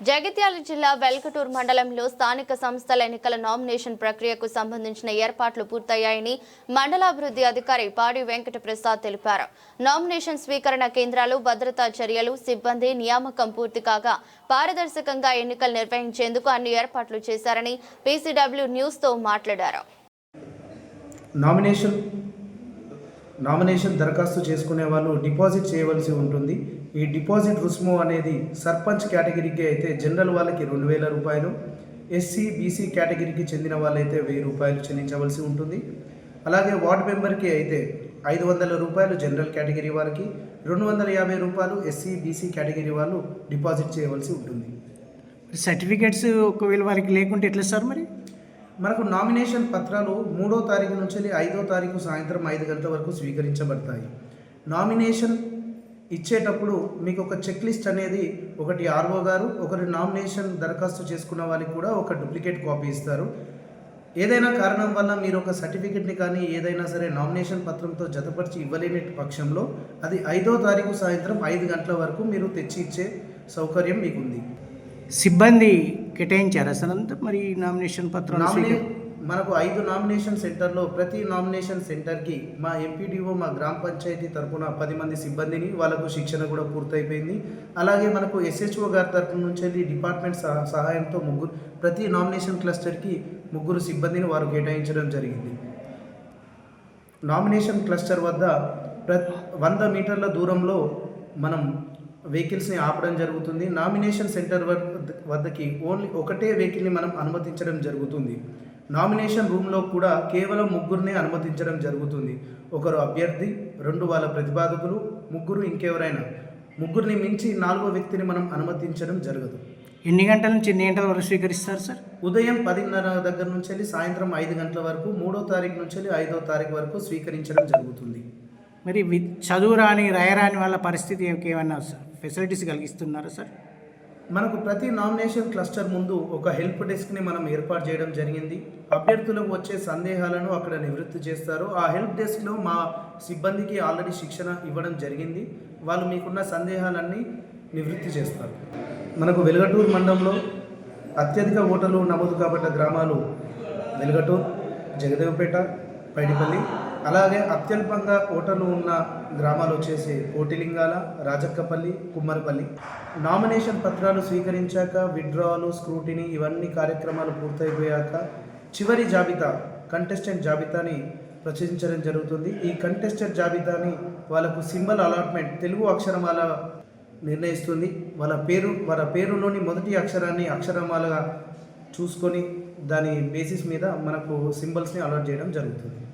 జగిత్యాల జిల్లా వెల్కటూర్ మండలంలో స్థానిక సంస్థల ఎన్నికల నామినేషన్ ప్రక్రియకు సంబంధించిన ఏర్పాట్లు పూర్తయ్యాయని మండలాభివృద్ధి అధికారి పాడి వెంకట ప్రసాద్ తెలిపారు. నామినేషన్ స్వీకరణ కేంద్రాలు భద్రతా చర్యలు సిబ్బంది నియామకం పూర్తి కాగా పారదర్శకంగా ఎన్నికలు నిర్వహించేందుకు అన్ని ఏర్పాట్లు చేశారని పీసీడబ్ల్యూ న్యూస్తో మాట్లాడారు. నామినేషన్ నామినేషన్ దరఖాస్తు చేసుకునే వాళ్ళు డిపాజిట్ చేయవలసి ఉంటుంది. ఈ డిపాజిట్ రుసుము అనేది సర్పంచ్ కేటగిరీకి అయితే జనరల్ వాళ్ళకి రెండు వేల రూపాయలు ఎస్సీ బీసీ కేటగిరీకి చెందిన వాళ్ళైతే వెయ్యి రూపాయలు చెల్లించవలసి ఉంటుంది. అలాగే వార్డ్ మెంబర్కి అయితే ఐదు వందల రూపాయలు జనరల్ కేటగిరీ వారికి రెండు వందల యాభై రూపాయలు ఎస్సీ బీసీ కేటగిరీ వాళ్ళు డిపాజిట్ చేయవలసి ఉంటుంది. సర్టిఫికేట్స్ ఒకవేళ వారికి లేకుంటే ఎట్లా సార్ మరి? మనకు నామినేషన్ పత్రాలు మూడో తారీఖు నుంచి ఐదో తారీఖు సాయంత్రం ఐదు గంటల వరకు స్వీకరించబడతాయి. నామినేషన్ ఇచ్చేటప్పుడు మీకు ఒక చెక్ లిస్ట్ అనేది ఒకటి ఆర్ఓ గారు ఒకరి నామినేషన్ దరఖాస్తు చేసుకున్న వాళ్ళకి కూడా ఒక డూప్లికేట్ కాపీ ఇస్తారు. ఏదైనా కారణం వల్ల మీరు ఒక సర్టిఫికెట్ని కానీ ఏదైనా సరే నామినేషన్ పత్రంతో జతపరిచి ఇవ్వలేని పక్షంలో అది ఐదో తారీఖు సాయంత్రం ఐదు గంటల వరకు మీరు తెచ్చి ఇచ్చే సౌకర్యం మీకుంది. సిబ్బంది కేటాయించారా సార్? అంతా మరి నామినేషన్ స్వీకరి- మనకు ఐదు నామినేషన్ సెంటర్లో ప్రతి నామినేషన్ సెంటర్కి మా ఎంపీడీఓ మా గ్రామ పంచాయతీ తరపున పది మంది సిబ్బందిని వాళ్ళకు శిక్షణ కూడా పూర్తయిపోయింది. అలాగే మనకు ఎస్హెచ్ఓ గారి తరపు నుంచి డిపార్ట్మెంట్ సహ సహాయంతో ముగ్గురు ప్రతి నామినేషన్ క్లస్టర్కి ముగ్గురు సిబ్బందిని వారు కేటాయించడం జరిగింది. నామినేషన్ క్లస్టర్ వద్ద ప్ర వంద మీటర్ల దూరంలో మనం వెహికల్స్ని ఆపడం జరుగుతుంది. నామినేషన్ సెంటర్ వద్ద వద్దకి ఓన్లీ ఒకటే వెహికల్ని మనం అనుమతించడం జరుగుతుంది. నామినేషన్ రూమ్లో కూడా కేవలం ముగ్గురిని అనుమతించడం జరుగుతుంది. ఒకరు అభ్యర్థి రెండు వాళ్ళ ప్రతిపాదకులు ముగ్గురు ఇంకెవరైనా. ముగ్గురిని మించి నాలుగో వ్యక్తిని మనం అనుమతించడం జరగదు. ఎన్ని గంటల నుంచి ఎన్ని గంటల వరకు స్వీకరిస్తారు సార్? ఉదయం పదిన్నర దగ్గర నుంచి వెళ్ళి సాయంత్రం ఐదు గంటల వరకు మూడో తారీఖు నుంచి వెళ్ళి ఐదో తారీఖు వరకు స్వీకరించడం జరుగుతుంది. మరి చదువు రాని రాయరాని వాళ్ళ పరిస్థితి ఏమైనా ఫెసిలిటీస్ కలిగిస్తున్నారా సార్? మనకు ప్రతి నామినేషన్ క్లస్టర్ ముందు ఒక హెల్ప్ డెస్క్ని మనం ఏర్పాటు చేయడం జరిగింది. అభ్యర్థులకు వచ్చే సందేహాలను అక్కడ నివృత్తి చేస్తారు. ఆ హెల్ప్ డెస్క్లో మా సిబ్బందికి ఆల్రెడీ శిక్షణ ఇవ్వడం జరిగింది. వాళ్ళు మీకున్న సందేహాలన్నీ నివృత్తి చేస్తారు. మనకు వెలుగటూరు మండలంలో అత్యధిక ఓటర్లు నమోదు కాబట్టి గ్రామాలు వెలుగటూరు జగదేవపేట పైడిపల్లి. అలాగే అత్యల్పంగా ఓటర్లు ఉన్న గ్రామాలు వచ్చేసి కోటిలింగాల రాజక్కపల్లి కుమ్మరపల్లి. నామినేషన్ పత్రాలు స్వీకరించాక విత్డ్రావల్ స్క్రూటినీ ఇవన్నీ కార్యక్రమాలు పూర్తయిపోయాక చివరి జాబితా కంటెస్టెంట్ జాబితాని ప్రచురించడం జరుగుతుంది. ఈ కంటెస్టెంట్ జాబితాని వాళ్ళకు సింబల్ అలాట్మెంట్ తెలుగు అక్షరమాల నిర్ణయిస్తుంది. వాళ్ళ పేరు వాళ్ళ పేరులోని మొదటి అక్షరాన్ని అక్షరమాలగా చూసుకొని దాని బేసిస్ మీద మనకు సింబల్స్ని అలాట్ చేయడం జరుగుతుంది.